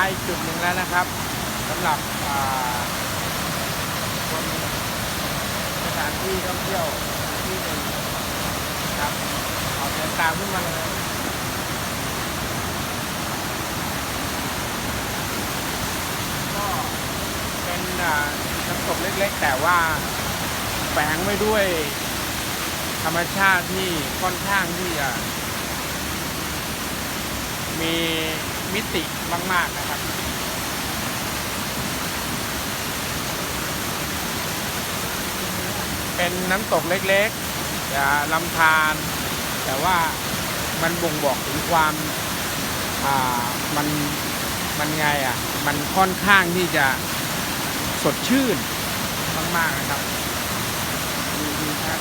มาอีกจุดหนึ่งแล้วนะครับสำหรับคนสถานที่ท่องเที่ยวที่หนึ่งครับเอาเดินตามขึ้นมาเลยก็เป็นน้ำตกเล็กๆ แต่ว่าแฝงไว้ด้วยธรรมชาติที่ค่อนข้างที่จะมีมิติมาก ๆ นะครับ เป็นน้ำตกเล็กๆลำธารแต่ว่ามันบ่งบอกถึงความมันมันไงอะ มันค่อนข้างที่จะสดชื่นมากๆนะครับดูดูครับ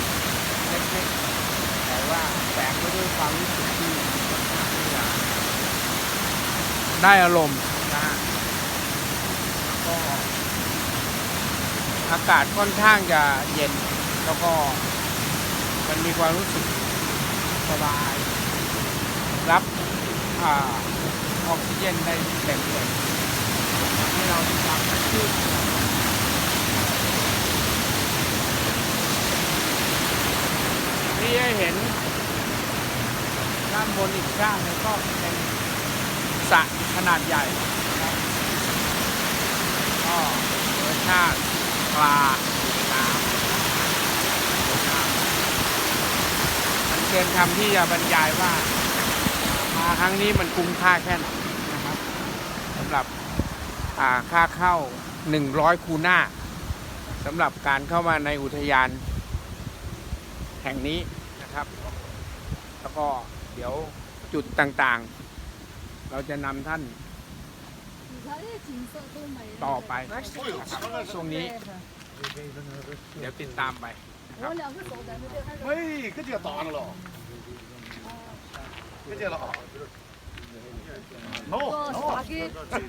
เล็กๆ แต่ว่าแฝงไปด้วยความรู้สึกที่ค่อนข้างที่จะได้อารมณ์นะฮะก็อากาศค่อนข้างจะเย็น แล้วก็มันมีความรู้สึกสบาย รับอออกซิเจนได้เต็มเลยทำให้เรามีความสดชื่นนี่ให้เห็นด้านบนอีกด้านหนึงก็เป็นสระขนาดใหญ่นะครับก็รสชาติปลาน้ำสวยงามมันเกินคำที่จะบรรยายว่า มาครั้งนี้มันคุ้มค่าแค่ไหนนะครับสำหรับค่าเข้า 100 คูน่าสำหรับการเข้ามาในอุทยาน แห่งนี้นะครับ แล้วก็เดี๋ยวจุดต่างๆ เราจะนำท่าน ต่อไปนะครับช่วงนี้ เดี๋ยวติดตามไป 我两个手在那边，还是喂，搿就要打了咯，搿就了好。喏哦，喏，啥给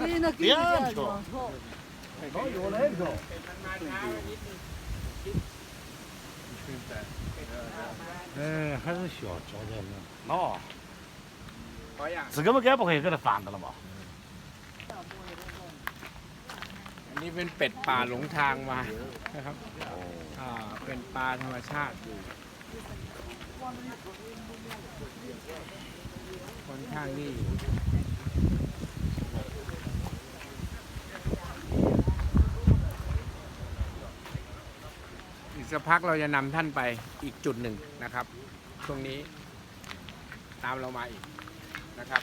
给那给两那条个，好。喏有那个。嗯，还是需要交点的。喏， ขออย่าง 这个么该不会给他翻的了吧？ นนี้เป็นเป็ดป่าหลงทางมานะครับอ่าเป็นปลาธรรมชาติค่อนข้างนี่อีกสักพักเราจะนำท่านไปอีกจุดหนึ่งนะครับช่วงนี้ตามเรามาอีกนะครับ